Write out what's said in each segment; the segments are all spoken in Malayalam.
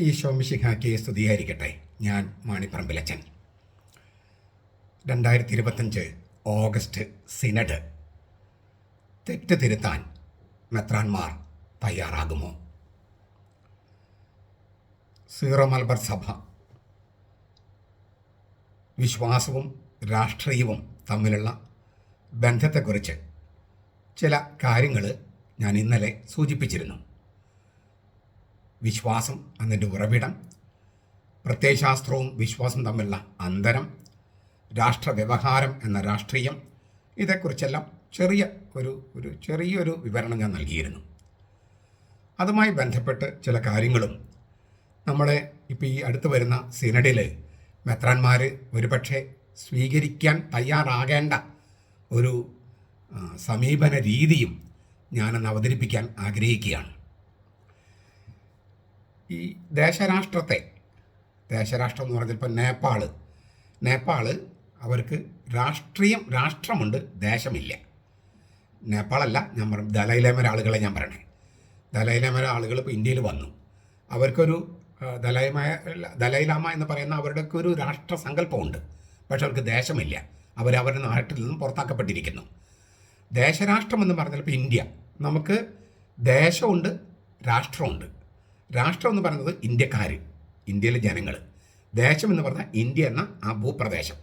ഈ ശോമിഷിഹാക്കി സ്തുതിയായിരിക്കട്ടെ. ഞാൻ മാണിപ്പറമ്പിലച്ചൻ. രണ്ടായിരത്തി ഇരുപത്തഞ്ച് ഓഗസ്റ്റ് സിനഡ്. തെറ്റ് തിരുത്താൻ മെത്രാൻമാർ തയ്യാറാകുമോ? സീറോ മലബാർ സഭ. വിശ്വാസവും രാഷ്ട്രീയവും തമ്മിലുള്ള ബന്ധത്തെക്കുറിച്ച് ചില കാര്യങ്ങൾ ഞാൻ ഇന്നലെ സൂചിപ്പിച്ചിരുന്നു. വിശ്വാസം അതിന്റെ ഉറവിടം പ്രത്യയശാസ്ത്രവും വിശ്വാസം തമ്മിലുള്ള അന്തരം രാഷ്ട്രവ്യവഹാരം എന്ന രാഷ്ട്രീയം ഇതേക്കുറിച്ചെല്ലാം ചെറിയ ഒരു ഒരു ചെറിയൊരു വിവരണം ഞാൻ നൽകിയിരുന്നു. അതുമായി ബന്ധപ്പെട്ട് ചില കാര്യങ്ങളും നമ്മളെ ഇപ്പോൾ ഈ അടുത്ത് വരുന്ന സിനഡിൽ മെത്രാന്മാർ ഒരുപക്ഷെ സ്വീകരിക്കാൻ തയ്യാറാകേണ്ട ഒരു സമീപന രീതിയും ഞാനൊന്ന് അവതരിപ്പിക്കാൻ ആഗ്രഹിക്കുകയാണ്. ഈ ദേശരാഷ്ട്രത്തെ. ദേശരാഷ്ട്രം എന്ന് പറഞ്ഞാൽ ഇപ്പം നേപ്പാൾ നേപ്പാൾ അവർക്ക് രാഷ്ട്രീയം രാഷ്ട്രമുണ്ട് ദേശമില്ല. നേപ്പാളല്ല ഞാൻ പറ ദലൈലാമര ആളുകളെ ഞാൻ പറയണേ. ദലൈലാമര ആളുകൾ ഇപ്പോൾ ഇന്ത്യയിൽ വന്നു. അവർക്കൊരു ദലൈമായ ദലൈമ ദലൈലാമ എന്ന് പറയുന്ന അവരുടെയൊക്കെ ഒരു രാഷ്ട്ര സങ്കല്പമുണ്ട് പക്ഷെ അവർക്ക് ദേശമില്ല. അവർ അവരുടെ നാട്ടിൽ നിന്നും പുറത്താക്കപ്പെട്ടിരിക്കുന്നു. ദേശരാഷ്ട്രം എന്ന് പറഞ്ഞാൽ ഇപ്പോൾ ഇന്ത്യ. നമുക്ക് ദേശമുണ്ട് രാഷ്ട്രമുണ്ട്. രാഷ്ട്രം എന്ന് പറയുന്നത് ഇന്ത്യക്കാർ ഇന്ത്യയിലെ ജനങ്ങൾ ദേശം എന്ന് പറഞ്ഞാൽ ഇന്ത്യ എന്ന ആ ഭൂപ്രദേശം.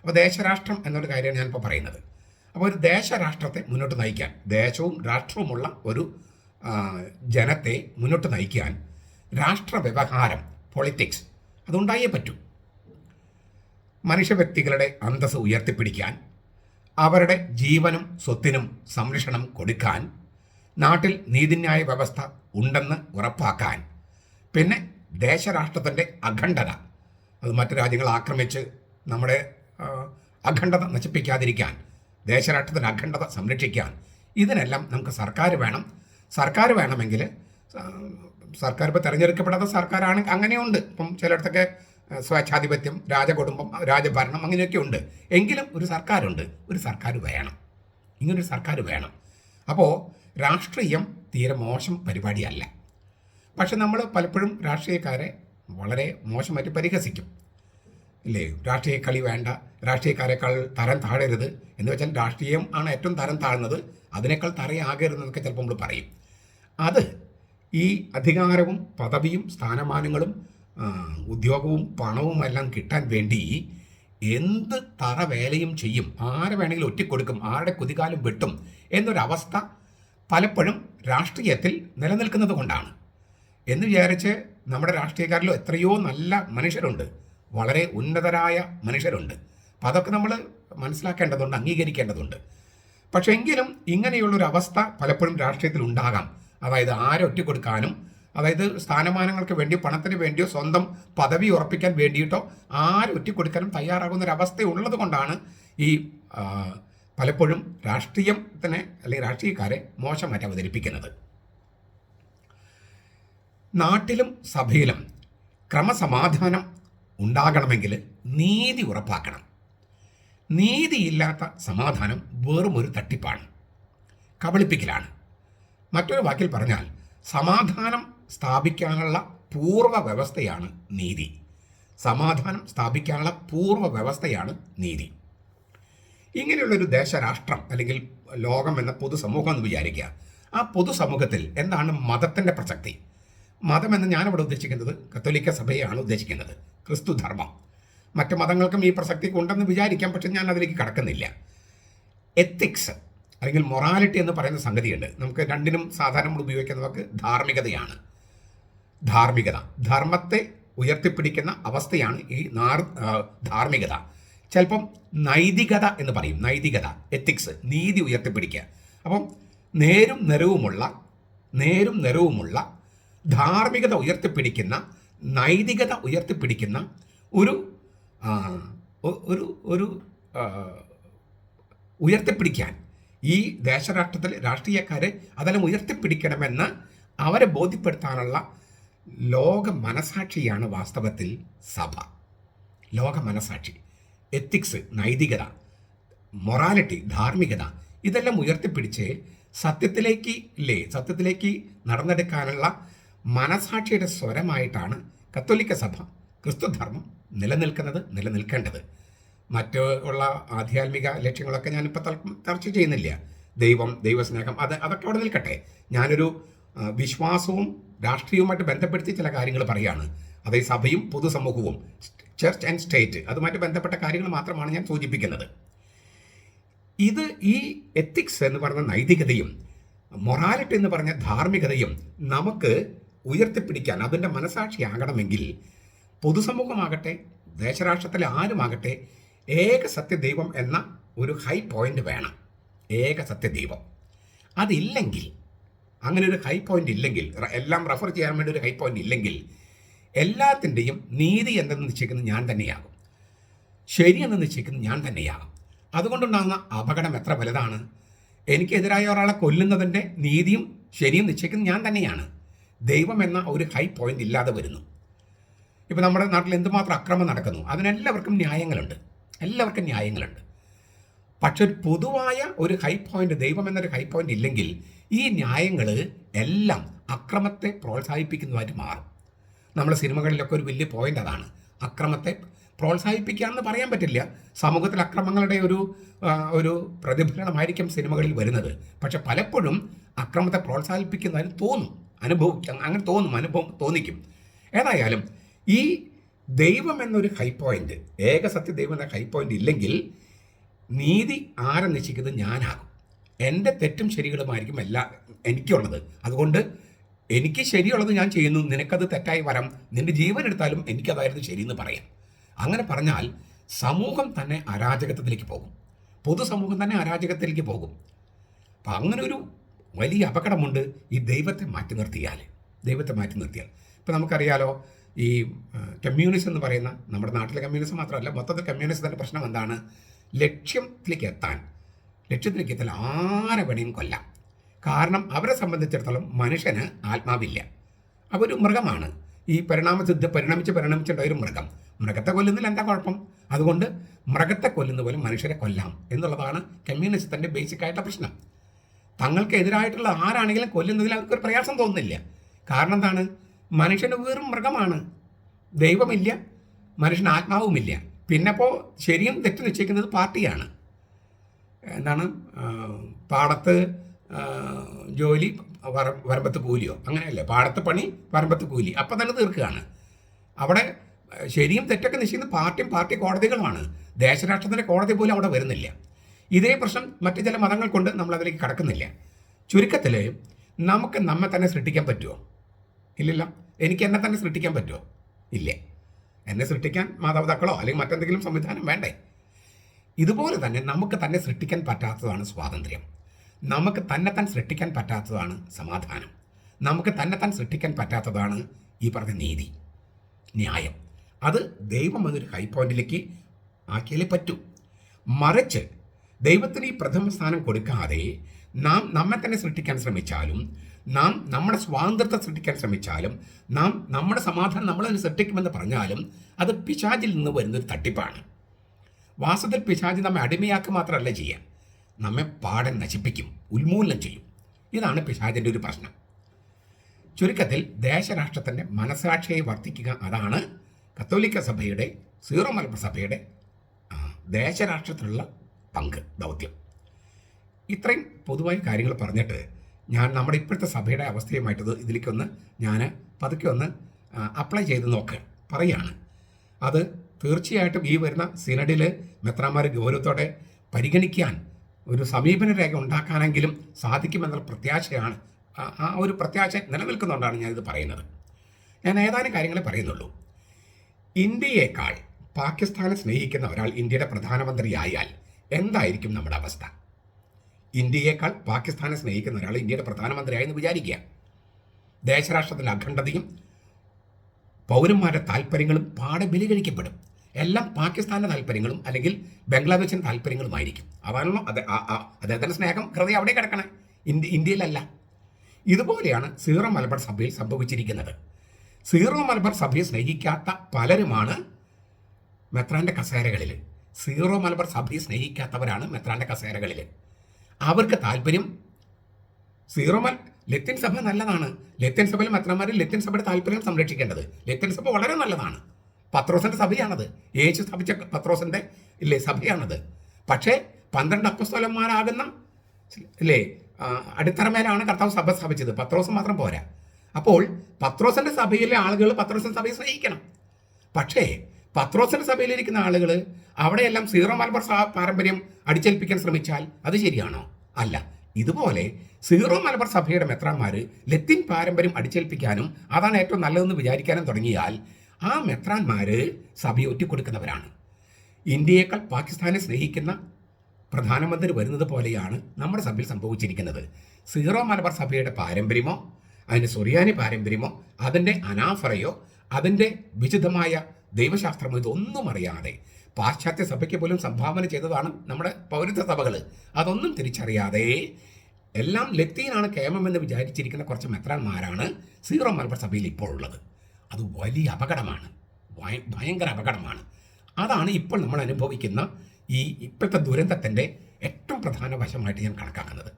അപ്പോൾ ദേശരാഷ്ട്രം എന്നൊരു കാര്യമാണ് ഞാനിപ്പോൾ പറയുന്നത്. അപ്പോൾ ഒരു ദേശരാഷ്ട്രത്തെ മുന്നോട്ട് നയിക്കാൻ ദേശവും രാഷ്ട്രവുമുള്ള ഒരു ജനത്തെ മുന്നോട്ട് നയിക്കാൻ രാഷ്ട്ര വ്യവഹാരം പൊളിറ്റിക്സ് അതുണ്ടായേ പറ്റൂ. മനുഷ്യ വ്യക്തികളുടെ അന്തസ്സ് ഉയർത്തിപ്പിടിക്കാൻ അവരുടെ ജീവനും സ്വത്തിനും സംരക്ഷണം കൊടുക്കാൻ നാട്ടിൽ നീതിന്യായ വ്യവസ്ഥ ഉണ്ടെന്ന് ഉറപ്പാക്കാൻ. പിന്നെ ദേശരാഷ്ട്രത്തിന്റെ അഖണ്ഡത. അത് മറ്റു രാജ്യങ്ങൾ ആക്രമിച്ച് നമ്മുടെ അഖണ്ഡത നശിപ്പിക്കാതിരിക്കാൻ ദേശരാഷ്ട്രത്തിന്റെ അഖണ്ഡത സംരക്ഷിക്കാൻ ഇതിനെല്ലാം നമുക്ക് സർക്കാർ വേണം. സർക്കാർ വേണമെങ്കിൽ സർക്കാർ ഇപ്പോൾ തിരഞ്ഞെടുക്കപ്പെടാത്ത സർക്കാരാണ് അങ്ങനെയുണ്ട്. ഇപ്പം ചിലയിടത്തൊക്കെ സ്വേച്ഛാധിപത്യം രാജകുടുംബം രാജഭരണം അങ്ങനെയൊക്കെ ഉണ്ട്. എങ്കിലും ഒരു സർക്കാരുണ്ട്. ഒരു സർക്കാർ വേണം. ഇങ്ങനൊരു സർക്കാർ വേണം. അപ്പോൾ രാഷ്ട്രീയം തീരെ മോശം പരിപാടിയല്ല. പക്ഷെ നമ്മൾ പലപ്പോഴും രാഷ്ട്രീയക്കാരെ വളരെ മോശമായിട്ട് പരിഹസിക്കും. ഇല്ലേ? രാഷ്ട്രീയ കളി വേണ്ട രാഷ്ട്രീയക്കാരെക്കാൾ തരം താഴരുത് എന്ന് വെച്ചാൽ രാഷ്ട്രീയം ആണ് ഏറ്റവും തരം താഴ്ന്നത്. അതിനേക്കാൾ തറയാകരുതെന്നൊക്കെ ചിലപ്പോൾ നമ്മൾ പറയും. അത് ഈ അധികാരവും പദവിയും സ്ഥാനമാനങ്ങളും ഉദ്യോഗവും പണവും എല്ലാം കിട്ടാൻ വേണ്ടി എന്ത് തറ വേലയും ചെയ്യും? ആരെ വേണമെങ്കിലും ഒറ്റിക്കൊടുക്കും ആരുടെ കുതികാലും വെട്ടും എന്നൊരവസ്ഥ പലപ്പോഴും രാഷ്ട്രീയത്തിൽ നിലനിൽക്കുന്നത് കൊണ്ടാണ്. എന്ന് വിചാരിച്ച് നമ്മുടെ രാഷ്ട്രീയക്കാരിലും എത്രയോ നല്ല മനുഷ്യരുണ്ട്. വളരെ ഉന്നതരായ മനുഷ്യരുണ്ട്. അപ്പം അതൊക്കെ നമ്മൾ മനസ്സിലാക്കേണ്ടതുണ്ട് അംഗീകരിക്കേണ്ടതുണ്ട്. പക്ഷേ എങ്കിലും ഇങ്ങനെയുള്ളൊരു അവസ്ഥ പലപ്പോഴും രാഷ്ട്രീയത്തിൽ ഉണ്ടാകാം. അതായത് ആരെ ഒറ്റിക്കൊടുക്കാനും അതായത് സ്ഥാനമാനങ്ങൾക്ക് വേണ്ടിയോ പണത്തിന് വേണ്ടിയോ സ്വന്തം പദവി ഉറപ്പിക്കാൻ വേണ്ടിയിട്ടോ ആര് ഒറ്റിക്കൊടുക്കാനും തയ്യാറാകുന്ന ഒരു അവസ്ഥ ഉള്ളത് കൊണ്ടാണ് ഈ ആ, രാഷ്ട്രീയം തന്നെ അല്ലെങ്കിൽ രാഷ്ട്രീയക്കാരെ മോശമായിട്ട് അവതരിപ്പിക്കുന്നത്. നാട്ടിലും സഭയിലും ക്രമസമാധാനം ഉണ്ടാകണമെങ്കിൽ നീതി ഉറപ്പാക്കണം. നീതിയില്ലാത്ത സമാധാനം വെറും ഒരു തട്ടിപ്പാണ് കബളിപ്പിക്കലാണ്. മറ്റൊരു വാക്കിൽ പറഞ്ഞാൽ സമാധാനം സ്ഥാപിക്കാനുള്ള പൂർവ വ്യവസ്ഥയാണ് നീതി. സമാധാനം സ്ഥാപിക്കാനുള്ള പൂർവ വ്യവസ്ഥയാണ് നീതി. ഇങ്ങനെയുള്ളൊരു ദേശരാഷ്ട്രം അല്ലെങ്കിൽ ലോകം എന്ന പൊതുസമൂഹം എന്ന് വിചാരിക്കുക. ആ പൊതുസമൂഹത്തിൽ എന്താണ് മതത്തിന്റെ പ്രസക്തി? മതമെന്ന് ഞാനിവിടെ ഉദ്ദേശിക്കുന്നത് കത്തോലിക്ക സഭയാണ് ഉദ്ദേശിക്കുന്നത്. ക്രിസ്തു ധർമ്മം. മറ്റ് മതങ്ങൾക്കും ഈ പ്രസക്തി ഉണ്ടെന്ന് വിചാരിക്കാം പക്ഷെ ഞാൻ അതിലേക്ക് കടക്കുന്നില്ല. എത്തിക്സ് അല്ലെങ്കിൽ മൊറാലിറ്റി എന്ന് പറയുന്ന സംഗതിയുണ്ട്. നമുക്ക് രണ്ടിനും സാധാരണ നമ്മൾ ഉപയോഗിക്കുന്ന ധാർമ്മികതയാണ്. ധാർമ്മികത. ധർമ്മത്തെ ഉയർത്തിപ്പിടിക്കുന്ന അവസ്ഥയാണ് ഈ ധാർമ്മികത. ചിലപ്പം നൈതികത എന്ന് പറയും. നൈതികത എത്തിക്സ് നീതി ഉയർത്തിപ്പിടിക്കുക. അപ്പം നേരും നിറവുമുള്ള നേരും നിറവുമുള്ള ധാർമ്മികത ഉയർത്തിപ്പിടിക്കുന്ന നൈതികത ഉയർത്തിപ്പിടിക്കുന്ന ഒരു ഒരു ഒരു ഉയർത്തിപ്പിടിക്കാൻ ഈ ദേശരാഷ്ട്രത്തിലെ രാഷ്ട്രീയക്കാരെ അതെല്ലാം ഉയർത്തിപ്പിടിക്കണമെന്ന് അവരെ ബോധ്യപ്പെടുത്താനുള്ള ലോക മനസാക്ഷിയാണ് വാസ്തവത്തിൽ സഭ. ലോക മനസാക്ഷി. എത്തിക്സ് നൈതികത മൊറാലിറ്റി ധാർമ്മികത ഇതെല്ലാം ഉയർത്തിപ്പിടിച്ച് സത്യത്തിലേക്ക് ഇല്ലേ സത്യത്തിലേക്ക് നടന്നെടുക്കാനുള്ള മനസാക്ഷിയുടെ സ്വരമായിട്ടാണ് കത്തോലിക്ക സഭ ക്രിസ്തുധർമ്മം നിലനിൽക്കുന്നത് നിലനിൽക്കേണ്ടത്. മറ്റ് ഉള്ള ആധ്യാത്മിക ലക്ഷ്യങ്ങളൊക്കെ ഞാനിപ്പോൾ ചർച്ച ചെയ്യുന്നില്ല. ദൈവം ദൈവസ്നേഹം അത് അതൊക്കെ അവിടെ നിൽക്കട്ടെ. ഞാനൊരു വിശ്വാസവും രാഷ്ട്രീയവുമായിട്ട് ബന്ധപ്പെടുത്തി ചില കാര്യങ്ങൾ പറയുകയാണ് അതേ സഭയും പൊതുസമൂഹവും ചർച്ച് ആൻഡ് സ്റ്റേറ്റ് അതുമായിട്ട് ബന്ധപ്പെട്ട കാര്യങ്ങൾ മാത്രമാണ് ഞാൻ സൂചിപ്പിക്കുന്നത്. ഇത് ഈ എത്തിക്സ് എന്ന് പറഞ്ഞ നൈതികതയും മൊറാലിറ്റി എന്ന് പറഞ്ഞ ധാർമ്മികതയും നമുക്ക് ഉയർത്തിപ്പിടിക്കാൻ അതിന്റെ മനസാക്ഷിയാകണമെങ്കിൽ പൊതുസമൂഹമാകട്ടെ ദേശരാഷ്ട്രത്തിലെ ആരുമാകട്ടെ ഏക സത്യദൈവം എന്ന ഒരു ഹൈ പോയിന്റ് വേണം. ഏക സത്യദൈവം. അതില്ലെങ്കിൽ അങ്ങനെ ഒരു ഹൈ പോയിന്റ് ഇല്ലെങ്കിൽ എല്ലാം റെഫർ ചെയ്യാൻ വേണ്ടി ഒരു ഹൈ പോയിന്റ് ഇല്ലെങ്കിൽ എല്ലാത്തിന്റെയും നീതി എന്തെന്ന് നിശ്ചയിക്കുന്നത് ഞാൻ തന്നെയാകും. ശരിയെന്ന് നിശ്ചയിക്കുന്നത് ഞാൻ തന്നെയാകും. അതുകൊണ്ടുണ്ടാകുന്ന അപകടം എത്ര വലുതാണ്? എനിക്കെതിരായ ഒരാളെ കൊല്ലുന്നതിന്റെ നീതിയും ശരിയും നിശ്ചയിക്കുന്നത് ഞാൻ തന്നെയാണ്. ദൈവം എന്ന ഒരു ഹൈ പോയിന്റ് ഇല്ലാതെ വരുന്നു. ഇപ്പോൾ നമ്മുടെ നാട്ടിൽ എന്തുമാത്രം അക്രമം നടക്കുന്നു? അതിനെല്ലാവർക്കും ന്യായങ്ങളുണ്ട്. എല്ലാവർക്കും ന്യായങ്ങളുണ്ട്. പക്ഷെ ഒരു പൊതുവായ ഒരു ഹൈ പോയിന്റ് ദൈവം എന്നൊരു ഹൈ പോയിന്റ് ഇല്ലെങ്കിൽ ഈ ന്യായങ്ങൾ എല്ലാം അക്രമത്തെ പ്രോത്സാഹിപ്പിക്കുന്നതായിട്ട് മാറും. നമ്മുടെ സിനിമകളിലൊക്കെ ഒരു വലിയ പോയിന്റ് അതാണ്. അക്രമത്തെ പ്രോത്സാഹിപ്പിക്കാമെന്ന് പറയാൻ പറ്റില്ല. സമൂഹത്തിൽ അക്രമങ്ങളുടെ ഒരു ഒരു പ്രതിഫലനമായിരിക്കും സിനിമകളിൽ വരുന്നത്. പക്ഷെ പലപ്പോഴും അക്രമത്തെ പ്രോത്സാഹിപ്പിക്കുന്നതിന് തോന്നും അനുഭവിക്കാം അങ്ങനെ തോന്നും അനുഭവം തോന്നിക്കും. ഏതായാലും ഈ ദൈവം എന്നൊരു ഹൈ പോയിന്റ് ഏകസത്യ ദൈവം എന്ന ഹൈ പോയിന്റ് ഇല്ലെങ്കിൽ നീതി ആരെ നിശ്ചയിക്കുന്നത് ഞാനാകും. എന്റെ തെറ്റും ശരികളുമായിരിക്കും എല്ലാ എനിക്കുള്ളത്. അതുകൊണ്ട് എനിക്ക് ശരിയുള്ളത് ഞാൻ ചെയ്യുന്നു നിനക്കത് തെറ്റായി വരാം നിന്റെ ജീവൻ എടുത്താലും എനിക്കതായിരുന്നു ശരിയെന്ന് പറയാം. അങ്ങനെ പറഞ്ഞാൽ സമൂഹം തന്നെ അരാജകത്വത്തിലേക്ക് പോകും. പൊതുസമൂഹം തന്നെ അരാജകത്തിലേക്ക് പോകും. അപ്പം അങ്ങനെ ഒരു വലിയ അപകടമുണ്ട് ഈ ദൈവത്തെ മാറ്റി നിർത്തിയാൽ. ദൈവത്തെ മാറ്റി നിർത്തിയാൽ. ഇപ്പം നമുക്കറിയാലോ ഈ കമ്മ്യൂണിസം എന്ന് പറയുന്ന നമ്മുടെ നാട്ടിലെ കമ്മ്യൂണിസം മാത്രമല്ല മൊത്തത്തിൽ കമ്മ്യൂണിസത്തിന്റെ പ്രശ്നം എന്താണ്? ലക്ഷ്യത്തിലേക്ക് എത്താൻ. ലക്ഷ്യത്തിലേക്ക് എത്താൻ ആരെ വേണേയും കൊല്ലാം. കാരണം അവരെ സംബന്ധിച്ചിടത്തോളം മനുഷ്യന് ആത്മാവില്ല. അവരു മൃഗമാണ്. ഈ പരിണാമസിദ്ധ പരിണമിച്ച് പരിണമിച്ചിട്ടുള്ള ഒരു മൃഗം. മൃഗത്തെ കൊല്ലുന്നതിൽ എന്താ കുഴപ്പം? അതുകൊണ്ട് മൃഗത്തെ കൊല്ലുന്ന പോലെ മനുഷ്യരെ കൊല്ലാം എന്നുള്ളതാണ് കമ്മ്യൂണിസത്തിന്റെ ബേസിക് ആയിട്ടുള്ള പ്രശ്നം. തങ്ങൾക്ക് എതിരായിട്ടുള്ള ആരാണെങ്കിലും കൊല്ലുന്നതിൽ അവർക്കൊരു പ്രയാസം തോന്നുന്നില്ല. കാരണം എന്താണ്? മനുഷ്യന് വെറും മൃഗമാണ്. ദൈവമില്ല മനുഷ്യന് ആത്മാവുമില്ല. പിന്നെപ്പോൾ ശരിയും തെറ്റ് നിശ്ചയിക്കുന്നത് പാർട്ടിയാണ്. എന്താണ്? പാടത്ത് ജോലി വര വരമ്പത്ത് കൂലിയോ? അങ്ങനെയല്ലേ. പാടത്ത് പണി വരമ്പത്ത് കൂലി. അപ്പം തന്നെ തീർക്കുകയാണ്. അവിടെ ശരിയും തെറ്റൊക്കെ നിശ്ചയിക്കുന്നത് പാർട്ടിയും പാർട്ടി കോടതികളുമാണ്. ദേശരാഷ്ട്രത്തിന്റെ കോടതി പോലും അവിടെ വരുന്നില്ല. ഇതേ പ്രശ്നം മറ്റു ചില മതങ്ങൾ കൊണ്ട് നമ്മൾ അതിലേക്ക് കടക്കുന്നില്ല. ചുരുക്കത്തിൽ നമുക്ക് നമ്മെ തന്നെ സൃഷ്ടിക്കാൻ പറ്റുമോ ഇല്ലല്ലോ. എനിക്ക് എന്നെ തന്നെ സൃഷ്ടിക്കാൻ പറ്റുമോ ഇല്ല. എന്നെ സൃഷ്ടിക്കാൻ മാതാപിതാക്കളോ അല്ലെങ്കിൽ മറ്റെന്തെങ്കിലും സംവിധാനം വേണ്ടേ? ഇതുപോലെ തന്നെ നമുക്ക് തന്നെ സൃഷ്ടിക്കാൻ പറ്റാത്തതാണ് സ്വാതന്ത്ര്യം. നമുക്ക് തന്നെ താൻ സൃഷ്ടിക്കാൻ പറ്റാത്തതാണ് സമാധാനം. നമുക്ക് തന്നെ താൻ സൃഷ്ടിക്കാൻ പറ്റാത്തതാണ് ഈ പറഞ്ഞ നീതി. ന്യായം. അത് ദൈവം അതൊരു ഹൈ പോയിന്റിലേക്ക് ആക്കിയാലേ പറ്റൂ. മറിച്ച് ദൈവത്തിന് ഈ പ്രഥമ സ്ഥാനം കൊടുക്കാതെ നാം നമ്മെ തന്നെ സൃഷ്ടിക്കാൻ ശ്രമിച്ചാലും നാം നമ്മുടെ സ്വാതന്ത്ര്യത്തെ സൃഷ്ടിക്കാൻ ശ്രമിച്ചാലും നാം നമ്മുടെ സമാധാനം നമ്മൾ തന്നെ സൃഷ്ടിക്കുമെന്ന് പറഞ്ഞാലും അത് പിശാചിൽ നിന്ന് വരുന്നൊരു തട്ടിപ്പാണ്. വാസ്തവത്തിൽ പിശാചി നമ്മെ അടിമയാക്കുക മാത്രമല്ല ചെയ്യുക നമ്മെ പാടെ നശിപ്പിക്കും ഉന്മൂലനം ചെയ്യും. ഇതാണ് പിശാചിന്റെ ഒരു പ്രശ്നം. ചുരുക്കത്തിൽ ദേശരാഷ്ട്രത്തിന്റെ മനസാക്ഷിയെ വർദ്ധിക്കുക അതാണ് കത്തോലിക്ക സഭയുടെ സീറോ മലബാർ സഭയുടെ ദേശരാഷ്ട്രത്തിലുള്ള പങ്ക് ദൗത്യം. ഇത്രയും പൊതുവായ കാര്യങ്ങൾ പറഞ്ഞിട്ട് ഞാൻ നമ്മുടെ ഇപ്പോഴത്തെ സഭയുടെ അവസ്ഥയുമായിട്ടത് ഇത് ഇതിലേക്കൊന്ന് ഞാൻ പതുക്കെ ഒന്ന് അപ്ലൈ ചെയ്ത് നോക്കുക പറയുകയാണ് അത് തീർച്ചയായിട്ടും ഈ വരുന്ന സിനഡിൽ മെത്രാമാർ ഗൗരവത്തോടെ പരിഗണിക്കാൻ ഒരു സമീപന രേഖ ഉണ്ടാക്കാനെങ്കിലും സാധിക്കുമെന്നുള്ള പ്രത്യാശയാണ്. ആ- ഒരു പ്രത്യാശ നിലനിൽക്കുന്നുകൊണ്ടാണ് ഞാനിത് പറയുന്നത്. ഞാൻ ഏതാനും കാര്യങ്ങളെ പറയുന്നുള്ളൂ. ഇന്ത്യയേക്കാൾ പാകിസ്ഥാനെ സ്നേഹിക്കുന്ന ഒരാൾ ഇന്ത്യയുടെ പ്രധാനമന്ത്രിയായാൽ എന്തായിരിക്കും നമ്മുടെ അവസ്ഥ? ഇന്ത്യയേക്കാൾ പാകിസ്ഥാനെ സ്നേഹിക്കുന്ന ഒരാൾ ഇന്ത്യയുടെ പ്രധാനമന്ത്രിയായെന്ന് വിചാരിക്കുക. ദേശരാഷ്ട്രത്തിന്റെ അഖണ്ഡതയും പൗരന്മാരുടെ താല്പര്യങ്ങളും പാടെ ബലികഴിക്കപ്പെടും. എല്ലാം പാകിസ്ഥാന്റെ താല്പര്യങ്ങളും അല്ലെങ്കിൽ ബംഗ്ലാദേശിന്റെ താല്പര്യങ്ങളുമായിരിക്കും. അതാണല്ലോ അദ്ദേഹത്തിന്റെ സ്നേഹം ഹൃദയം അവിടെ കിടക്കണേ. ഇന്ത്യ ഇന്ത്യയിലല്ല. ഇതുപോലെയാണ് സീറോ മലബർ സഭയിൽ സംഭവിച്ചിരിക്കുന്നത്. സീറോ മലബർ സഭയെ സ്നേഹിക്കാത്ത പലരുമാണ് മെത്രാന്റെ കസേരകളിൽ സീറോ മലബർ സഭയെ സ്നേഹിക്കാത്തവരാണ് മെത്രാന്റെ കസേരകളിൽ അവർക്ക് താല്പര്യം സീറോ മൽ ലത്തിൻ സഭ നല്ലതാണ്. ലത്തിൻ സഭയിൽ മെത്രാന്മാരിൽ ലത്തിൻ സഭയുടെ താല്പര്യം സംരക്ഷിക്കേണ്ടത്. ലത്തിൻ സഭ വളരെ നല്ലതാണ്. പത്രോസിന്റെ സഭയാണത്. യേശു സ്ഥാപിച്ച പത്രോസിന്റെ ഇല്ലേ സഭയാണത്. പക്ഷേ പന്ത്രണ്ട് അപ്പസ്തോലന്മാരാകുന്ന ഇല്ലേ അടിത്തറമേലാണ് കർത്താവ് സഭ സ്ഥാപിച്ചത്. പത്രോസ് മാത്രം പോരാ. അപ്പോൾ പത്രോസിന്റെ സഭയിലെ ആളുകൾ പത്രോസിന്റെ സഭയെ സ്നേഹിക്കണം. പക്ഷേ പത്രോസിന്റെ സഭയിലിരിക്കുന്ന ആളുകൾ അവിടെയെല്ലാം സീറോ മലബാർ പാരമ്പര്യം അടിച്ചേൽപ്പിക്കാൻ ശ്രമിച്ചാൽ അത് ശരിയാണോ? അല്ല. ഇതുപോലെ സീറോ മലബാർ സഭയുടെ മെത്രാന്മാർ ലത്തീൻ പാരമ്പര്യം അടിച്ചേൽപ്പിക്കാനും അതാണ് ഏറ്റവും നല്ലതെന്ന് വിചാരിക്കാനും തുടങ്ങിയാൽ ആ മെത്രാന്മാർ സഭയെ ഒറ്റിക്കൊടുക്കുന്നവരാണ്. ഇന്ത്യയേക്കാൾ പാകിസ്ഥാനെ സ്നേഹിക്കുന്ന പ്രധാനമന്ത്രി വരുന്നത് പോലെയാണ് നമ്മുടെ സഭയിൽ സംഭവിച്ചിരിക്കുന്നത്. സീറോ മലബാർ സഭയുടെ പാരമ്പര്യമോ അതിന്റെ സുറിയാനി പാരമ്പര്യമോ അതിന്റെ അനാഫറയോ അതിന്റെ വിശുദ്ധമായ ദൈവശാസ്ത്രമോ ഇതൊന്നും അറിയാതെ പാശ്ചാത്യ സഭയ്ക്ക് പോലും സംഭാവന ചെയ്തതാണ് നമ്മുടെ പൗരത്വ സഭകൾ അതൊന്നും തിരിച്ചറിയാതെ എല്ലാം ലത്തീനാണ് കേമമെന്ന് വിചാരിച്ചിരിക്കുന്ന കുറച്ച് മെത്രാന്മാരാണ് സീറോ മലബാർ സഭയിൽ ഇപ്പോൾ ഉള്ളത്. അത് വലിയ അപകടമാണ്. ഭയ- ഭയങ്കര അപകടമാണ്. അതാണ് ഇപ്പോൾ നമ്മൾ അനുഭവിക്കുന്ന ഈ ഇപ്പോഴത്തെ ദുരന്തത്തിന്റെ ഏറ്റവും പ്രധാന വശമായിട്ട് ഞാൻ കണക്കാക്കുന്നത്.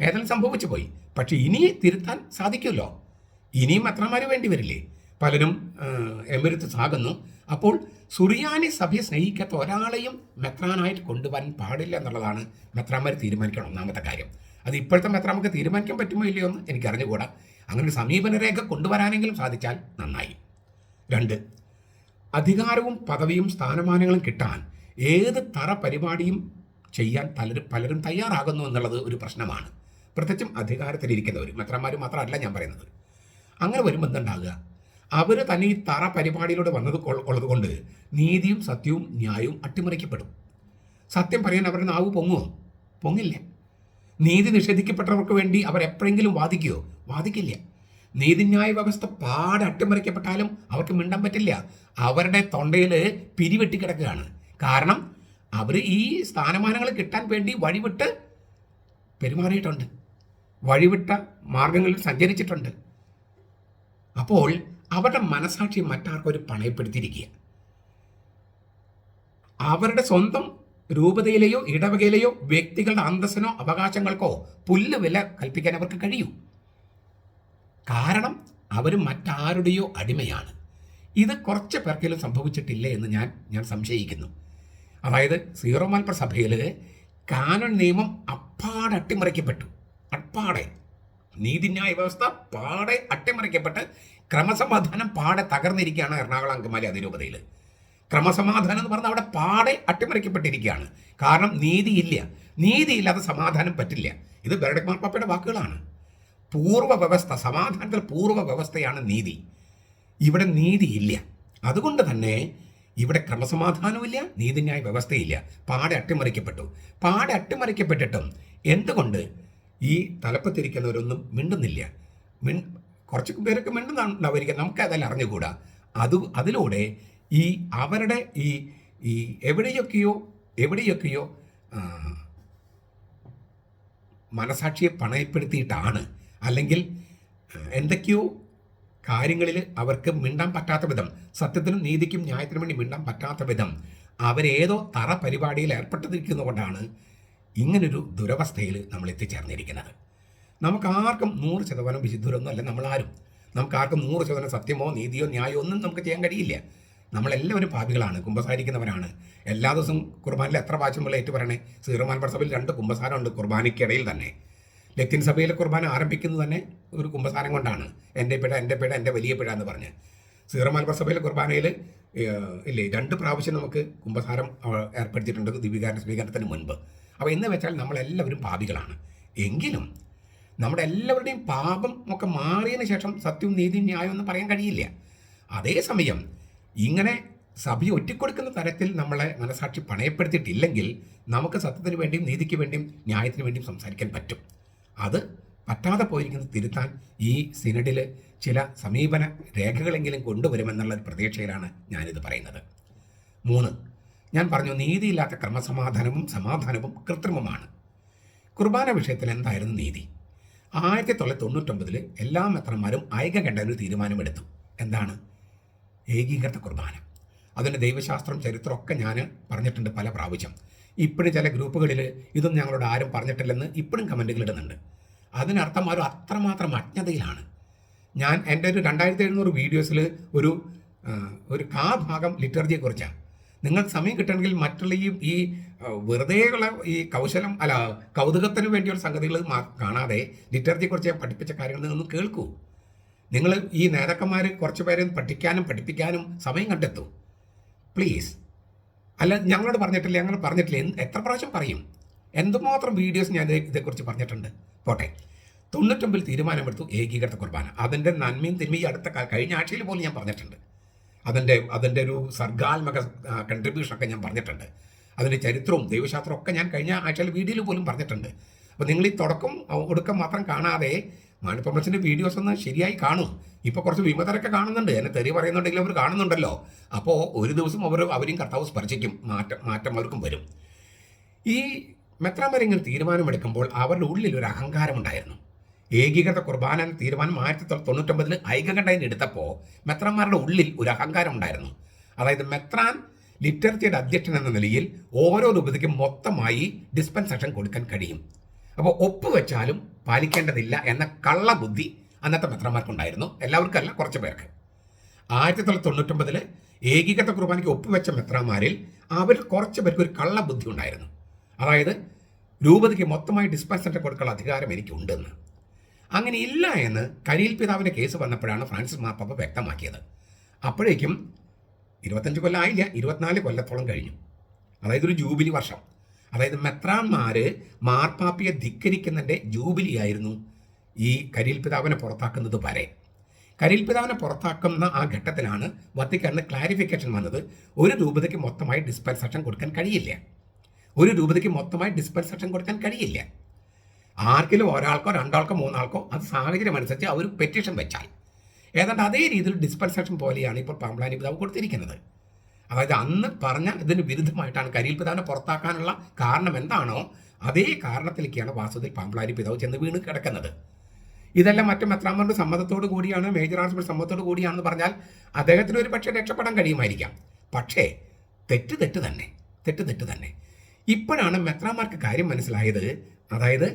ഏതായാലും സംഭവിച്ചു പോയി. പക്ഷേ ഇനി തിരുത്താൻ സാധിക്കുമല്ലോ. ഇനിയും അത്രമാർ വേണ്ടി വരില്ലേ? പലരും എമിരത്ത് സാകുന്നു. അപ്പോൾ സുറിയാനി സഭയെ സ്നേഹിക്കാത്ത ഒരാളെയും മെത്രാനായിട്ട് കൊണ്ടുവരാൻ പാടില്ല എന്നുള്ളതാണ് മെത്രാന്മാർ തീരുമാനിക്കണം ഒന്നാമത്തെ കാര്യം. അത് ഇപ്പോഴത്തെ മെത്രാമക്ക് തീരുമാനിക്കാൻ പറ്റുമോ ഇല്ലയോ എന്ന് എനിക്ക് അറിഞ്ഞുകൂടാ അങ്ങനെ സമീപന രേഖ കൊണ്ടുവരാനെങ്കിലും സാധിച്ചാൽ നന്നായി. രണ്ട് അധികാരവും പദവിയും സ്ഥാനമാനങ്ങളും കിട്ടാൻ ഏത് തറ പരിപാടിയും ചെയ്യാൻ പലരും പലരും തയ്യാറാകുന്നു എന്നുള്ളത് ഒരു പ്രശ്നമാണ്. പ്രത്യേകിച്ചും അധികാരത്തിലിരിക്കുന്നവർ മെത്രന്മാർ മാത്രമല്ല ഞാൻ പറയുന്നത്. അങ്ങനെ വരുമ്പോൾ എന്തുണ്ടാകുക? അവർ തന്നെ ഈ തറ പരിപാടിയിലൂടെ വന്നത് ഉള്ളത് കൊണ്ട് നീതിയും സത്യവും ന്യായവും അട്ടിമറിക്കപ്പെടും. സത്യം പറയാൻ അവരുടെ നാവ് പൊങ്ങുമോ പൊങ്ങില്ല. നീതി നിഷേധിക്കപ്പെട്ടവർക്ക് വേണ്ടി അവർ എപ്പോഴെങ്കിലും വാദിക്കുമോ വാദിക്കില്ല. നീതിന്യായ വ്യവസ്ഥ പാടെ അട്ടിമറിക്കപ്പെട്ടാലും അവർക്ക് മിണ്ടാൻ പറ്റില്ല. അവരുടെ തൊണ്ടയിൽ പിരിവെട്ടി കിടക്കുകയാണ്. കാരണം അവർ ഈ സ്ഥാനമാനങ്ങൾ കിട്ടാൻ വേണ്ടി വഴിവിട്ട് പെരുമാറിയിട്ടുണ്ട്. വഴിവിട്ട മാർഗങ്ങളിൽ സഞ്ചരിച്ചിട്ടുണ്ട്. അപ്പോൾ അവരുടെ മനസാക്ഷി മറ്റാർക്കും ഒരു പണയപ്പെടുത്തിയിരിക്കുക. അവരുടെ സ്വന്തം രൂപതയിലെയോ ഇടവകയിലെയോ വ്യക്തികളുടെ അന്തസ്സിനോ അവകാശങ്ങൾക്കോ പുല്ല് വില കൽപ്പിക്കാൻ അവർക്ക് കഴിയൂ. കാരണം അവർ മറ്റാരുടെയോ അടിമയാണ്. ഇത് കുറച്ച് പേർക്കെങ്കിലും സംഭവിച്ചിട്ടില്ല എന്ന് ഞാൻ ഞാൻ സംശയിക്കുന്നു. അതായത് സീറോ മലപ്പുറ സഭയിൽ കാനൺ നിയമം അപ്പാടെ അട്ടിമറിക്കപ്പെട്ടു. അപ്പാടെ. നീതിന്യായ വ്യവസ്ഥ പാടെ അട്ടിമറിക്കപ്പെട്ട് ക്രമസമാധാനം പാടെ തകർന്നിരിക്കുകയാണ് എറണാകുളം അങ്കമാലി അതിരൂപതയിൽ ക്രമസമാധാനം എന്ന് പറഞ്ഞാൽ അവിടെ പാടെ അട്ടിമറിക്കപ്പെട്ടിരിക്കുകയാണ്. കാരണം നീതിയില്ല. നീതിയില്ലാതെ സമാധാനം പറ്റില്ല. ഇത് ബെറഡക് മാർപ്പാപ്പയുടെ വാക്കുകളാണ്. പൂർവ വ്യവസ്ഥ സമാധാനത്തിൽ പൂർവ വ്യവസ്ഥയാണ് നീതി. ഇവിടെ നീതിയില്ല. അതുകൊണ്ട് തന്നെ ഇവിടെ ക്രമസമാധാനവുമില്ല നീതിന്യായ വ്യവസ്ഥയില്ല. പാടെ അട്ടിമറിക്കപ്പെട്ടു. പാടെ അട്ടിമറിക്കപ്പെട്ടിട്ടും എന്തുകൊണ്ട് ഈ തലപ്പത്തിരിക്കുന്നവരൊന്നും മിണ്ടുന്നില്ല? മിൺ കുറച്ച് പേരൊക്കെ മിണ്ടുന്നുണ്ടാവുമായിരിക്കും. നമുക്ക് അതെല്ലാം അറിഞ്ഞുകൂടാ. അത് അതിലൂടെ ഈ അവരുടെ ഈ ഈ എവിടെയൊക്കെയോ എവിടെയൊക്കെയോ മനസാക്ഷിയെ പണയപ്പെടുത്തിയിട്ടാണ് അല്ലെങ്കിൽ എന്തൊക്കെയോ കാര്യങ്ങളിൽ അവർക്ക് മിണ്ടാൻ പറ്റാത്ത വിധം സത്യത്തിനും നീതിക്കും ന്യായത്തിനും വേണ്ടി മിണ്ടാൻ പറ്റാത്ത വിധം അവരേതോ തറ പരിപാടിയിൽ ഏർപ്പെട്ടിരിക്കുന്നതുകൊണ്ടാണ് ഇങ്ങനൊരു ദുരവസ്ഥയിൽ നമ്മൾ എത്തിച്ചേർന്നിരിക്കുന്നത്. നമുക്ക് ആർക്കും നൂറ് ശതമാനം വിശുദ്ധരൊന്നും അല്ല നമ്മളാരും നമുക്ക് ആർക്കും നൂറ് ശതമാനം സത്യമോ നീതിയോ ന്യായമോ ഒന്നും നമുക്ക് ചെയ്യാൻ കഴിയില്ല. നമ്മളെല്ലാവരും പാപികളാണ് കുമ്പസാരിക്കുന്നവരാണ്. എല്ലാ ദിവസവും കുർബാനിൽ എത്ര പ്രാവശ്യം നമ്മൾ ഏറ്റു പറയണേ സീറോമാൻ പ്രസവിൽ രണ്ട് കുമ്പസാരമുണ്ട് കുർബാനയ്ക്കിടയിൽ തന്നെ. ലത്തീൻ സഭയിലെ കുർബാന ആരംഭിക്കുന്നത് തന്നെ ഒരു കുമ്പസാരം കൊണ്ടാണ്. എന്റെ പിഴ എന്റെ പിഴ എന്റെ വലിയ പിഴ എന്ന് പറഞ്ഞ്. സീറോ മലബാർ സഭയിലെ കുർബാനയിൽ ഇല്ലേ രണ്ട് പ്രാവശ്യം നമുക്ക് കുമ്പസാരം ഏർപ്പെടുത്തിയിട്ടുണ്ട് ദിവികാര സ്വീകരണത്തിന് മുൻപ്. അപ്പോൾ എന്ന് വെച്ചാൽ നമ്മളെല്ലാവരും പാപികളാണ്. എങ്കിലും നമ്മുടെ എല്ലാവരുടെയും പാപം ഒക്കെ മാറിയതിന് ശേഷം സത്യവും നീതിയും ന്യായവും എന്ന് പറയാൻ കഴിയില്ല. അതേസമയം ഇങ്ങനെ സഭയെ ഒറ്റിക്കൊടുക്കുന്ന തരത്തിൽ നമ്മളെ മനസാക്ഷി പണയപ്പെടുത്തിയിട്ടില്ലെങ്കിൽ നമുക്ക് സത്യത്തിന് വേണ്ടിയും നീതിക്ക് വേണ്ടിയും ന്യായത്തിന് വേണ്ടിയും സംസാരിക്കാൻ പറ്റും. അത് പറ്റാതെ പോയിരിക്കുന്നത് തിരുത്താൻ ഈ സിനഡിൽ ചില സമീപന രേഖകളെങ്കിലും കൊണ്ടുവരുമെന്നുള്ള ഒരു പ്രതീക്ഷയിലാണ് ഞാനിത് പറയുന്നത്. മൂന്ന് ഞാൻ പറഞ്ഞു നീതിയില്ലാത്ത ക്രമസമാധാനവും സമാധാനവും കൃത്രിമമാണ്. കുർബാന വിഷയത്തിൽ എന്തായിരുന്നു നീതി? ആയിരത്തി തൊള്ളായിരത്തി തൊണ്ണൂറ്റൊമ്പതിൽ എല്ലാ മെത്രന്മാരും ഐക്യകണ്ഠ ഒരു തീരുമാനമെടുത്തു. എന്താണ്? ഏകീകൃത കുർബാന. അതിന്റെ ദൈവശാസ്ത്രം ചരിത്രമൊക്കെ ഞാൻ പറഞ്ഞിട്ടുണ്ട് പല പ്രാവശ്യം. ഇപ്പോഴും ചില ഗ്രൂപ്പുകളിൽ ഇതൊന്നും ഞങ്ങളോട് ആരും പറഞ്ഞിട്ടില്ലെന്ന് ഇപ്പോഴും കമന്റുകൾ ഇടുന്നുണ്ട്. അതിനർത്ഥം അവർ അത്രമാത്രം അജ്ഞതയിലാണ്. ഞാൻ എന്റെ ഒരു രണ്ടായിരത്തി എഴുന്നൂറ് വീഡിയോസിൽ ഒരു ഒരു കാ ഭാഗം ലിറ്റർജിയെക്കുറിച്ചാണ് നിങ്ങൾ സമയം കിട്ടണമെങ്കിൽ മറ്റുള്ള ഈ ഈ വെറുതെയുള്ള ഈ കൗശലം അല്ല കൗതുകത്തിന് വേണ്ടിയുള്ള സംഗതികൾ കാണാതെ ലിറ്റർജിയെക്കുറിച്ച് ഞാൻ പഠിപ്പിച്ച കാര്യങ്ങൾ നിങ്ങൾ കേൾക്കൂ. നിങ്ങൾ ഈ നേതാക്കന്മാർ കുറച്ച് പേരെ പഠിക്കാനും പഠിപ്പിക്കാനും സമയം കണ്ടെത്തും. പ്ലീസ്. അല്ല ഞങ്ങളോട് പറഞ്ഞിട്ടില്ല ഞങ്ങൾ പറഞ്ഞിട്ടില്ല. എത്ര പ്രാവശ്യം പറയും? എന്തുമാത്രം വീഡിയോസ് ഞാൻ ഇത് ഇതേക്കുറിച്ച് പറഞ്ഞിട്ടുണ്ട്? പോട്ടെ. തൊണ്ണൂറ്റൊമ്പതിൽ തീരുമാനമെടുത്തു ഏകീകൃത കുർബാന. അതിന്റെ നന്മയും തിന്മയും അടുത്ത കഴിഞ്ഞ ആഴ്ചയിൽ പോലും ഞാൻ പറഞ്ഞിട്ടുണ്ട്. അതിന്റെ അതിന്റെ ഒരു സർഗാത്മക കൺട്രിബ്യൂഷനൊക്കെ ഞാൻ പറഞ്ഞിട്ടുണ്ട്. അതിന്റെ ചരിത്രവും ദൈവശാസ്ത്രവും ഒക്കെ ഞാൻ കഴിഞ്ഞ ആഴ്ചയിൽ വീഡിയോയിൽ പോലും പറഞ്ഞിട്ടുണ്ട്. അപ്പോൾ നിങ്ങൾ ഈ തുടക്കം ഒടുക്കം മാത്രം കാണാതെ മാണിപ്പമ്മച്ചിന്റെ വീഡിയോസ് ഒന്ന് ശരിയായി കാണും. ഇപ്പോൾ കുറച്ച് വിമതരൊക്കെ കാണുന്നുണ്ട്. എന്നെ തെറി പറയുന്നുണ്ടെങ്കിൽ അവർ കാണുന്നുണ്ടല്ലോ. അപ്പോൾ ഒരു ദിവസം അവർ അവരും കർത്താവ് സ്പർശിക്കും. മാറ്റം മാറ്റം അവർക്കും വരും. ഈ മെത്രാമരങ്ങൾ തീരുമാനമെടുക്കുമ്പോൾ അവരുടെ ഉള്ളിൽ ഒരു അഹങ്കാരമുണ്ടായിരുന്നു ഏകീകൃത കുർബാന തീരുമാനം ആയിരത്തി തൊള്ളായിരത്തി തൊണ്ണൂറ്റൊമ്പതിൽ ഐകകണ്ഠയിൽ എടുത്തപ്പോൾ മെത്രാന്മാരുടെ ഉള്ളിൽ ഒരു അഹങ്കാരം ഉണ്ടായിരുന്നു. അതായത് മെത്രാൻ ലിറ്റർജിയുടെ അധ്യക്ഷൻ എന്ന നിലയിൽ ഓരോ രൂപതയ്ക്കും മൊത്തമായി ഡിസ്പെൻസേഷൻ കൊടുക്കാൻ കഴിയും. അപ്പോൾ ഒപ്പ് വെച്ചാലും പാലിക്കേണ്ടതില്ല എന്ന കള്ളബുദ്ധി അന്നത്തെ മെത്രന്മാർക്കുണ്ടായിരുന്നു. എല്ലാവർക്കും അല്ല കുറച്ച് പേർക്ക്. ആയിരത്തി തൊള്ളായിരത്തി തൊണ്ണൂറ്റൊമ്പതിൽ ഏകീകൃത കുർബാനയ്ക്ക് ഒപ്പുവെച്ച മെത്രാന്മാരിൽ അവർ കുറച്ച് പേർക്ക് ഒരു കള്ളബുദ്ധി ഉണ്ടായിരുന്നു. അതായത് രൂപതയ്ക്ക് മൊത്തമായി ഡിസ്പെൻസേഷൻ കൊടുക്കാനുള്ള അധികാരം എനിക്കുണ്ടെന്ന്. അങ്ങനെ ഇല്ല എന്ന് കരിയിൽ പിതാവിന്റെ കേസ് വന്നപ്പോഴാണ് ഫ്രാൻസിസ് മാപ്പാപ്പ വ്യക്തമാക്കിയത്. അപ്പോഴേക്കും ഇരുപത്തഞ്ച് കൊല്ലം ആയില്ല ഇരുപത്തിനാല് കൊല്ലത്തോളം കഴിഞ്ഞു. അതായത് ഒരു ജൂബിലി വർഷം. അതായത് മെത്രാന്മാര് മാർപ്പാപ്പിയെ ധിക്കരിക്കുന്നതിന്റെ ജൂബിലി ആയിരുന്നു ഈ കരിയിൽ പിതാവിനെ പുറത്താക്കുന്നത് വരെ. കരിയിൽ പിതാവിനെ പുറത്താക്കുന്ന ആ ഘട്ടത്തിലാണ് വത്തിക്കാരന് ക്ലാരിഫിക്കേഷൻ വന്നത്. ഒരു രൂപതയ്ക്ക് മൊത്തമായി ഡിസ്പെൻസേഷൻ കൊടുക്കാൻ കഴിയില്ല. ഒരു രൂപതയ്ക്ക് മൊത്തമായി ഡിസ്പെൻസേഷൻ കൊടുക്കാൻ കഴിയില്ല. ആർക്കിലും ഒരാൾക്കോ രണ്ടാൾക്കോ മൂന്നാൾക്കോ അത് സാഹചര്യം അനുസരിച്ച് അവർ പെറ്റീഷൻ വെച്ചാൽ. ഏതാണ്ട് അതേ രീതിയിൽ ഡിസ്പെൻസേഷൻ പോലെയാണ് ഇപ്പോൾ പാമ്പ്ലാനി പിതാവ് കൊടുത്തിരിക്കുന്നത്. അതായത് അന്ന് പറഞ്ഞ ഇതിന് വിരുദ്ധമായിട്ടാണ് കരിയിൽ പിതാവിനെ പുറത്താക്കാനുള്ള കാരണം എന്താണോ അതേ കാരണത്തിലേക്കാണ് വാസുദേവ് പാമ്പളാരി പിതാവ് ചെന്ന് വീണ് കിടക്കുന്നത്. ഇതെല്ലാം മറ്റു മെത്രാമരുടെ സമ്മതത്തോടു കൂടിയാണ് മേജർ ആർട്സ് സമ്മതത്തോടു കൂടിയാണെന്ന് പറഞ്ഞാൽ അദ്ദേഹത്തിന് ഒരു പക്ഷേ രക്ഷപ്പെടാൻ കഴിയുമായിരിക്കാം. പക്ഷേ തെറ്റ് തെറ്റ് തന്നെ തെറ്റ് തെറ്റ് തന്നെ. ഇപ്പോഴാണ് മെത്രാമാർക്ക് കാര്യം മനസ്സിലായത് അതായത്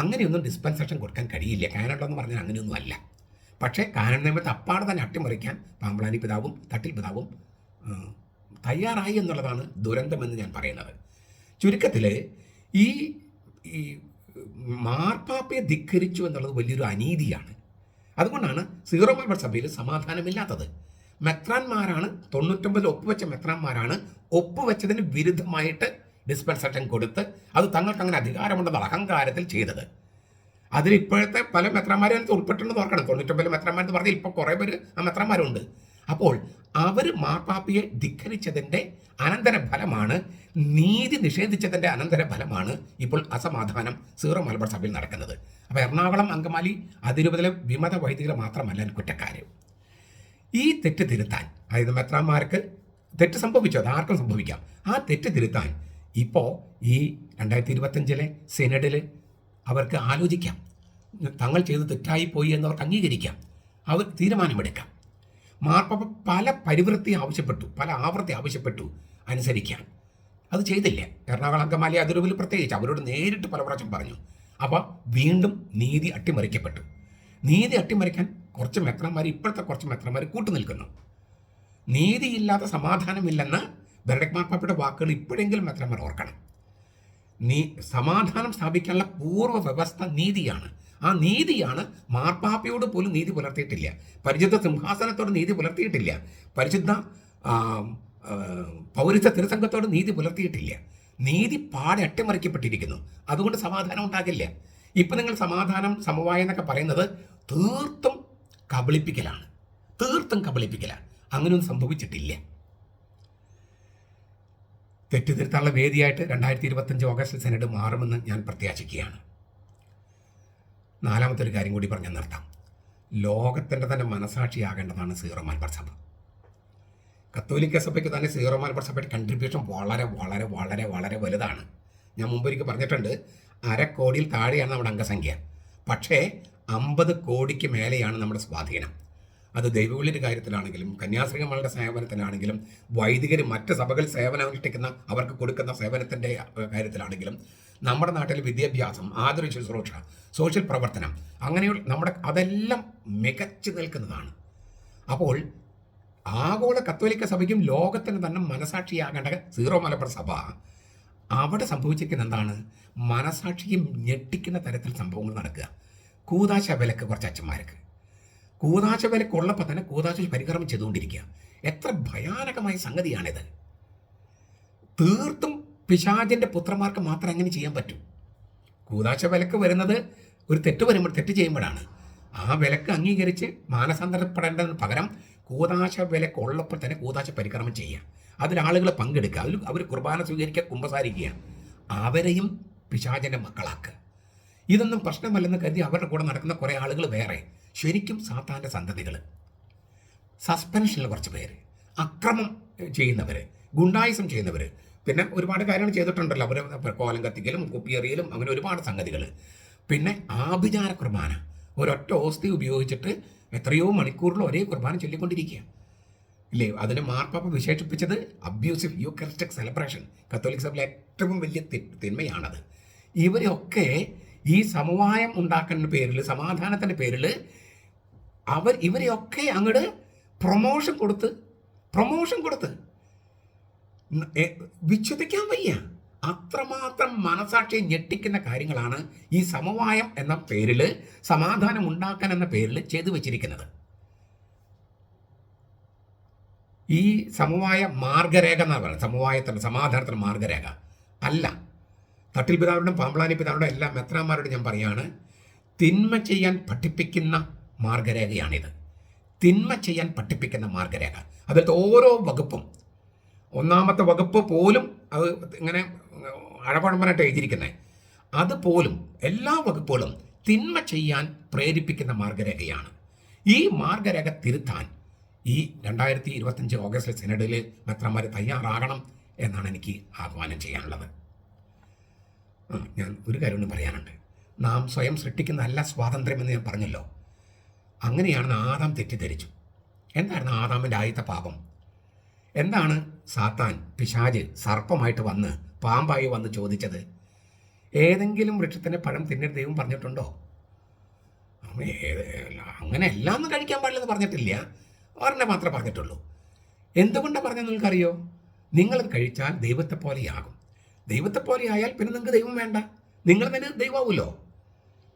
അങ്ങനെയൊന്നും ഡിസ്പെൻസേഷൻ കൊടുക്കാൻ കഴിയില്ല. കാനഡ എന്ന് പറഞ്ഞാൽ അങ്ങനെയൊന്നും അല്ല. പക്ഷേ കാനഡ നിയമത്തെ അപ്പാടെ തന്നെ അട്ടിമറിക്കാൻ പാമ്പളാനി പിതാവും തട്ടിൽ പിതാവും തയ്യാറായി എന്നുള്ളതാണ് ദുരന്തമെന്ന് ഞാൻ പറയുന്നത്. ചുരുക്കത്തിൽ ഈ ഈ മാർപ്പാപ്പയെ ധിക്കരിച്ചു എന്നുള്ളത് വലിയൊരു അനീതിയാണ്. അതുകൊണ്ടാണ് സീറോ മലബാർ സഭയിൽ സമാധാനമില്ലാത്തത്. മെത്രാന്മാരാണ് തൊണ്ണൂറ്റൊമ്പതിൽ ഒപ്പുവെച്ച മെത്രാന്മാരാണ് ഒപ്പുവെച്ചതിന് വിരുദ്ധമായിട്ട് ഡിസ്പെൻസേഷൻ കൊടുത്ത് അത് തങ്ങൾക്ക് അങ്ങനെ അധികാരമുണ്ടെന്ന അഹങ്കാരത്തിൽ ചെയ്തത്. അതിൽ ഇപ്പോഴത്തെ പല മെത്രാന്മാരും അതിനകത്ത് ഉൾപ്പെട്ടുണ്ടെന്ന് ഓർക്കണം. തൊണ്ണൂറ്റൊമ്പതിൽ മെത്രാന്മാരെന്ന് പറഞ്ഞാൽ ഇപ്പോൾ കുറേ പേര് ആ മെത്രാന്മാരുണ്ട്. അപ്പോൾ അവർ മാർപ്പാപ്പയെ ധിക്കരിച്ചതിന്റെ അനന്തര ഫലമാണ് നീതി നിഷേധിച്ചതിന്റെ അനന്തര ഫലമാണ് ഇപ്പോൾ അസമാധാനം സീറോ മലബാർ സഭയിൽ നടക്കുന്നത്. അപ്പോൾ എറണാകുളം അങ്കമാലി അതിരൂപതയിലെ വിമത വൈദികർ മാത്രമല്ല കുറ്റക്കാർ ഈ തെറ്റ് തിരുത്താൻ അതായത് മെത്രാന്മാർക്ക് തെറ്റ് സംഭവിച്ചു അത് ആർക്കും സംഭവിക്കാം. ആ തെറ്റ് തിരുത്താൻ ഇപ്പോൾ ഈ രണ്ടായിരത്തി ഇരുപത്തഞ്ചിലെ സെനഡിൽ അവർക്ക് ആലോചിക്കാം. തങ്ങൾ ചെയ്ത് തെറ്റായി പോയി എന്നവർക്ക് അംഗീകരിക്കാം. അവർ തീരുമാനമെടുക്കാം. മാർപ്പാപ്പ പല പരിവൃത്തി ആവശ്യപ്പെട്ടു പല ആവൃത്തി ആവശ്യപ്പെട്ടു അനുസരിക്കാൻ. അത് ചെയ്തില്ല. എറണാകുളം അങ്കമാലി അതിരൂപിൽ പ്രത്യേകിച്ച് അവരോട് നേരിട്ട് പല പ്രാവശ്യം പറഞ്ഞു. അപ്പോൾ വീണ്ടും നീതി അട്ടിമറിക്കപ്പെട്ടു. നീതി അട്ടിമറിക്കാൻ കുറച്ച് മെത്രന്മാർ ഇപ്പോഴത്തെ കുറച്ച് മെത്രന്മാർ കൂട്ടുനിൽക്കുന്നു നീതിയില്ലാത്ത സമാധാനമില്ലെന്ന് ബെർഡക് മാർപ്പാപ്പയുടെ വാക്കുകൾ ഇപ്പോഴെങ്കിലും മെത്രന്മാർ ഓർക്കണം. നീ സമാധാനം സ്ഥാപിക്കാനുള്ള പൂർവ വ്യവസ്ഥ നീതിയാണ്. ആ നീതിയാണ് മാർപ്പാപ്പയോട് പോലും നീതി പുലർത്തിയിട്ടില്ല. പരിശുദ്ധ സിംഹാസനത്തോട് നീതി പുലർത്തിയിട്ടില്ല. പരിശുദ്ധ പൗരത്വ തിരുസംഘത്തോട് നീതി പുലർത്തിയിട്ടില്ല. നീതി പാടെ അട്ടിമറിക്കപ്പെട്ടിരിക്കുന്നു. അതുകൊണ്ട് സമാധാനം ഉണ്ടാകില്ല. ഇപ്പം നിങ്ങൾ സമാധാനം സമവായം എന്നൊക്കെ പറയുന്നത് തീർത്തും കബളിപ്പിക്കലാണ്. തീർത്തും കബളിപ്പിക്കലാണ്. അങ്ങനെയൊന്നും സംഭവിച്ചിട്ടില്ല. തെറ്റുതിരുത്താനുള്ള വേദിയായിട്ട് രണ്ടായിരത്തി ഇരുപത്തഞ്ച് ഓഗസ്റ്റ് സെനറ്റ് മാറുമെന്ന് ഞാൻ പ്രത്യാശിക്കുകയാണ്. നാലാമത്തെ ഒരു കാര്യം കൂടി പറഞ്ഞ് നിർത്താം. ലോകത്തിന്റെ തന്നെ മനസാക്ഷിയാകേണ്ടതാണ് സീറോ മലബാർ സഭ. കത്തോലിക്ക സഭയ്ക്ക് തന്നെ സീറോ മലബാർ സഭയുടെ കൺട്രിബ്യൂഷൻ വളരെ വളരെ വളരെ വളരെ വലുതാണ്. ഞാൻ മുമ്പൊരിക്കൽ പറഞ്ഞിട്ടുണ്ട് അര കോടിയിൽ താഴെയാണ് നമ്മുടെ അംഗസംഖ്യ. പക്ഷേ അമ്പത് കോടിക്ക് മേലെയാണ് നമ്മുടെ സ്വാധീനം. അത് ദൈവവിളിയുടെ കാര്യത്തിലാണെങ്കിലും കന്യാസ്ത്രീകളുടെ സേവനത്തിനാണെങ്കിലും വൈദികർ മറ്റ് സഭകൾ സേവനം അനുഷ്ഠിക്കുന്ന അവർക്ക് കൊടുക്കുന്ന സേവനത്തിന്റെ കാര്യത്തിലാണെങ്കിലും നമ്മുടെ നാട്ടിൽ വിദ്യാഭ്യാസം ആതുര ശുശ്രൂഷ സോഷ്യൽ പ്രവർത്തനം. അങ്ങനെയുള്ള നമ്മുടെ അതെല്ലാം മികച്ചു നിൽക്കുന്നതാണ്. അപ്പോൾ ആഗോള കത്തോലിക്ക സഭയ്ക്കും ലോകത്തിന് തന്നെ മനസാക്ഷിയാകേണ്ട സീറോ മലബാർ സഭ അവിടെ സംഭവിച്ചിരിക്കുന്ന എന്താണ്? മനസാക്ഷിയും ഞെട്ടിക്കുന്ന തരത്തിൽ സംഭവങ്ങൾ നടക്കുക. കൂതാശ വിലക്ക് കുറച്ച് അച്ഛന്മാർക്ക്. കൂതാശ വിലക്ക് ഉള്ളപ്പോൾ തന്നെ കൂതാശ പരിക്രമം ചെയ്തുകൊണ്ടിരിക്കുക. എത്ര ഭയാനകമായ സംഗതിയാണിത്. തീർത്തും പിശാചിന്റെ പുത്രന്മാർക്ക് മാത്രം അങ്ങനെ ചെയ്യാൻ പറ്റും? കൂതാശ വിലക്ക് വരുന്നത് ഒരു തെറ്റ് വരുമ്പോൾ തെറ്റ് ചെയ്യുമ്പോഴാണ്. ആ വിലക്ക് അംഗീകരിച്ച് മാനസാന്തരപ്പെടേണ്ടതിന് പകരം കൂതാശ വിലക്ക് ഉള്ളപ്പോൾ തന്നെ കൂതാശ പരിക്രമം ചെയ്യുക. അതിൽ പങ്കെടുക്കുക. അതിൽ അവർ കുർബാന സ്വീകരിക്കുക കുമ്പസാരിക്കുക. അവരെയും പിശാചന്റെ മക്കളാക്കുക. ഇതൊന്നും പ്രശ്നമല്ലെന്ന് കരുതി അവരുടെ കൂടെ നടക്കുന്ന കുറേ ആളുകൾ വേറെ. ശരിക്കും സാത്താന്റെ സന്തതികൾ. സസ്പെൻഷനിൽ കുറച്ച് പേര്. അക്രമം ചെയ്യുന്നവർ ഗുണ്ടായിസം ചെയ്യുന്നവർ പിന്നെ ഒരുപാട് കാര്യങ്ങൾ ചെയ്തിട്ടുണ്ടല്ലോ. അവർ കോലം കത്തിക്കലും കുപ്പിയെറിയലും അങ്ങനെ ഒരുപാട് സംഗതികൾ പിന്നെ ആഭിചാര കുർബാന. ഒരൊറ്റ ഓസ്തി ഉപയോഗിച്ചിട്ട് എത്രയോ മണിക്കൂറിൽ ഒരേ കുർബാന ചൊല്ലിക്കൊണ്ടിരിക്കുക ഇല്ലേ? അതിന് മാർപ്പാപ്പ വിശേഷിപ്പിച്ചത് അബ്യൂസീവ് യൂക്കറിസ്റ്റിക് സെലിബ്രേഷൻ. കത്തോലിക് സഭയിലെ ഏറ്റവും വലിയ തിന്മയാണത്. ഇവരൊക്കെ ഈ സമവായം ഉണ്ടാക്കുന്ന പേരിൽ സമാധാനത്തിന്റെ പേരിൽ അവർ ഇവരെയൊക്കെ അങ്ങോട്ട് പ്രൊമോഷൻ കൊടുത്ത് പ്രൊമോഷൻ കൊടുത്ത് വിച്ഛേദിക്കാൻ വയ്യ. അത്രമാത്രം മനസാക്ഷിയെ ഞെട്ടിക്കുന്ന കാര്യങ്ങളാണ് ഈ സമവായം എന്ന പേരിൽ സമാധാനം ഉണ്ടാക്കാൻ എന്ന പേരിൽ ചെയ്തു വച്ചിരിക്കുന്നത്. ഈ സമവായ മാർഗരേഖ എന്നാണ് പറയുന്നത്. സമവായത്തിന്റെ സമാധാനത്തിന്റെ മാർഗരേഖ. അല്ല. തട്ടിൽ പിതാവിനും പാമ്പളാനി പിതാവിനും എല്ലാ മെത്രാന്മാരോടും ഞാൻ പറയാണ് തിന്മ ചെയ്യാൻ പഠിപ്പിക്കുന്ന മാർഗരേഖയാണിത്. തിന്മ ചെയ്യാൻ പഠിപ്പിക്കുന്ന മാർഗരേഖ. അതിലത്തെ ഓരോ വകുപ്പും ഒന്നാമത്തെ വകുപ്പ് പോലും അത് ഇങ്ങനെ അഴപഴമ്പനായിട്ട് എഴുതിയിരിക്കുന്നത് അതുപോലും എല്ലാ വകുപ്പുകളും തിന്മ ചെയ്യാൻ പ്രേരിപ്പിക്കുന്ന മാർഗരേഖയാണ്. ഈ മാർഗരേഖ തിരുത്താൻ ഈ രണ്ടായിരത്തി ഇരുപത്തഞ്ച് ഓഗസ്റ്റ് സെനഡിൽ മെത്രന്മാർ തയ്യാറാകണം എന്നാണ് എനിക്ക് ആഹ്വാനം ചെയ്യാനുള്ളത്. ഞാൻ ഒരു കാര്യം പറയാനുണ്ട്. നാം സ്വയം സൃഷ്ടിക്കുന്ന അല്ല സ്വാതന്ത്ര്യമെന്ന് ഞാൻ പറഞ്ഞല്ലോ. അങ്ങനെയാണെന്ന് ആദാം തെറ്റിദ്ധരിച്ചു. എന്തായിരുന്നു ആദാമിന്റെ ആദ്യത്തെ പാപം? എന്താണ് സാത്താൻ പിശാജ് സർപ്പമായിട്ട് വന്ന് പാമ്പായി വന്ന് ചോദിച്ചത്? ഏതെങ്കിലും വൃക്ഷത്തിന്റെ പഴം തിന്നരുത് ദൈവം പറഞ്ഞിട്ടുണ്ടോ? അങ്ങനെ എല്ലാം ഒന്നും കഴിക്കാൻ പാടില്ലെന്ന് പറഞ്ഞിട്ടില്ല. ഒരെണ്ണം മാത്രമേ പറഞ്ഞിട്ടുള്ളൂ. എന്തുകൊണ്ടാണ് പറഞ്ഞത് നിങ്ങൾക്കറിയോ? നിങ്ങൾ കഴിച്ചാൽ ദൈവത്തെ പോലെയാകും ദൈവത്തെ പോലെ ആയാൽ പിന്നെ നിങ്ങൾക്ക് ദൈവം വേണ്ട. നിങ്ങൾ തന്നെ ദൈവമാവുമല്ലോ.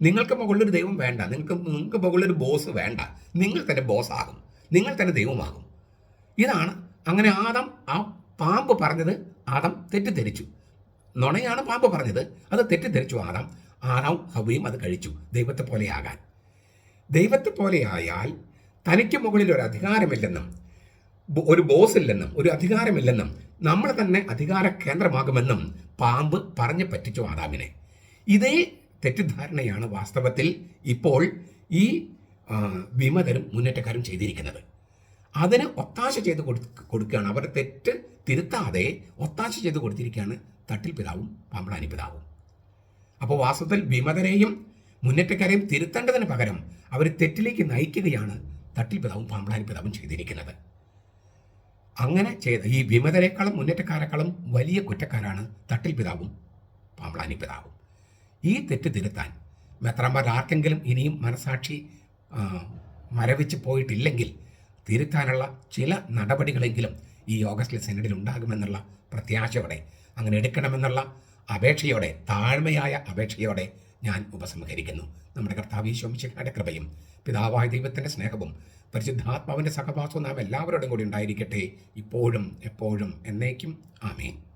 നിങ്ങൾക്ക് മുകളിലൊരു ദൈവം വേണ്ട. നിങ്ങൾക്ക് നിങ്ങൾക്ക് മുകളിലൊരു ബോസ് വേണ്ട. നിങ്ങൾ തന്നെ ബോസ് ആകും നിങ്ങൾ തന്നെ ദൈവമാകും. ഇതാണ് അങ്ങനെ ആദം ആ പാമ്പ് പറഞ്ഞത് ആദം തെറ്റിദ്ധരിച്ചു. നുണയാണ് പാമ്പ് പറഞ്ഞത്. അത് തെറ്റിദ്ധരിച്ചു ആദം. ആദാം ഹവയും അത് കഴിച്ചു. ദൈവത്തെ പോലെയാകാൻ ദൈവത്തെ പോലെയായാൽ തനിക്ക് മുകളിൽ ഒരു അധികാരമില്ലെന്നും ഒരു ബോസ് ഇല്ലെന്നും ഒരു അധികാരമില്ലെന്നും നമ്മൾ തന്നെ അധികാര കേന്ദ്രമാകുമെന്നും പാമ്പ് പറഞ്ഞു പറ്റിച്ചു ആദാമിനെ. ഇതേ തെറ്റിദ്ധാരണയാണ് വാസ്തവത്തിൽ ഇപ്പോൾ ഈ വിമതരും മുന്നേറ്റക്കാരും ചെയ്തിരിക്കുന്നത്. അതിന് ഒത്താശ ചെയ്ത് കൊടു- കൊടുക്കുകയാണ്. അവർ തെറ്റ് തിരുത്താതെ ഒത്താശ ചെയ്ത് കൊടുത്തിരിക്കുകയാണ് തട്ടിൽ പിതാവും പാമ്പളാനി പിതാവും. അപ്പോൾ വാസ്തവത്തിൽ വിമതരെയും മുന്നേറ്റക്കാരെയും തിരുത്തേണ്ടതിന് പകരം അവർ തെറ്റിലേക്ക് നയിക്കുകയാണ് തട്ടിൽ പിതാവും പാമ്പളാനി പിതാവും ചെയ്തിരിക്കുന്നത്. അങ്ങനെ ചെയ്ത ഈ വിമതരെക്കാളും മുന്നേറ്റക്കാരെക്കാളും വലിയ കുറ്റക്കാരാണ് തട്ടിൽ പിതാവും പാമ്പളാനി പിതാവും. ഈ തെറ്റ് തിരുത്താൻ മെത്രാന്മാർ ആർക്കെങ്കിലും ഇനിയും മനസാക്ഷി മരവിച്ച് പോയിട്ടില്ലെങ്കിൽ തിരുത്താനുള്ള ചില നടപടികളെങ്കിലും ഈ ഓഗസ്റ്റിലെ സെനഡിൽ ഉണ്ടാകുമെന്നുള്ള പ്രത്യാശയോടെ അങ്ങനെ എടുക്കണമെന്നുള്ള അപേക്ഷയോടെ താഴ്മയായ അപേക്ഷയോടെ ഞാൻ ഉപസംഹരിക്കുന്നു. നമ്മുടെ കർത്താവ് ഈശോമിശിഖാന്റെ കൃപയും പിതാവായ ദൈവത്തിന്റെ സ്നേഹവും പരിശുദ്ധാത്മാവിന്റെ സഹവാസവും നാം എല്ലാവരോടും കൂടി ഉണ്ടായിരിക്കട്ടെ. ഇപ്പോഴും എപ്പോഴും എന്നേക്കും. ആമേൻ.